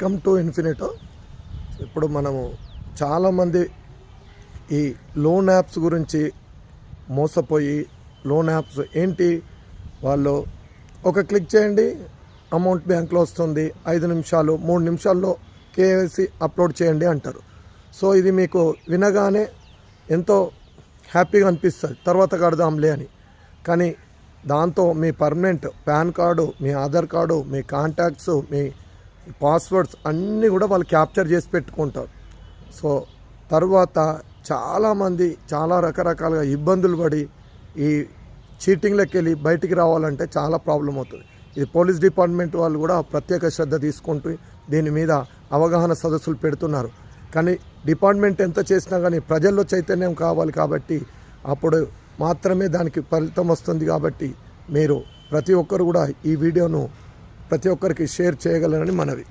Welcome to ఇన్ఫినిటో. ఇప్పుడు మనము చాలామంది ఈ లోన్ యాప్స్ గురించి మోసపోయి లోన్ యాప్స్ ఏంటి వాళ్ళు ఒక క్లిక్ చేయండి అమౌంట్ బ్యాంక్లో వస్తుంది ఐదు నిమిషాలు మూడు నిమిషాల్లో కేవైసీ అప్లోడ్ చేయండి అంటారు. సో ఇది మీకు వినగానే ఎంతో హ్యాపీగా అనిపిస్తుంది. తర్వాత కడదాంలే అని. కానీ దాంతో మీ పర్మనెంట్ పాన్ కార్డు మీ ఆధార్ కార్డు మీ కాంటాక్ట్స్ మీ పాస్వర్డ్స్ అన్నీ కూడా వాళ్ళు క్యాప్చర్ చేసి పెట్టుకుంటారు. సో తర్వాత చాలామంది చాలా రకరకాలుగా ఇబ్బందులు పడి ఈ చీటింగ్లోకి వెళ్ళి బయటికి రావాలంటే చాలా ప్రాబ్లం అవుతుంది. ఇది పోలీస్ డిపార్ట్మెంట్ వాళ్ళు కూడా ప్రత్యేక శ్రద్ధ తీసుకుంటూ దీని మీద అవగాహన సదస్సులు పెడుతున్నారు. కానీ డిపార్ట్మెంట్ ఎంత చేసినా కానీ ప్రజల్లో చైతన్యం కావాలి కాబట్టి అప్పుడు మాత్రమే దానికి ఫలితం వస్తుంది కాబట్టి మీరు ప్రతి ఒక్కరు కూడా ఈ వీడియోను ప్రతి ఒక్కరికి షేర్ చేయగలరని మనవి.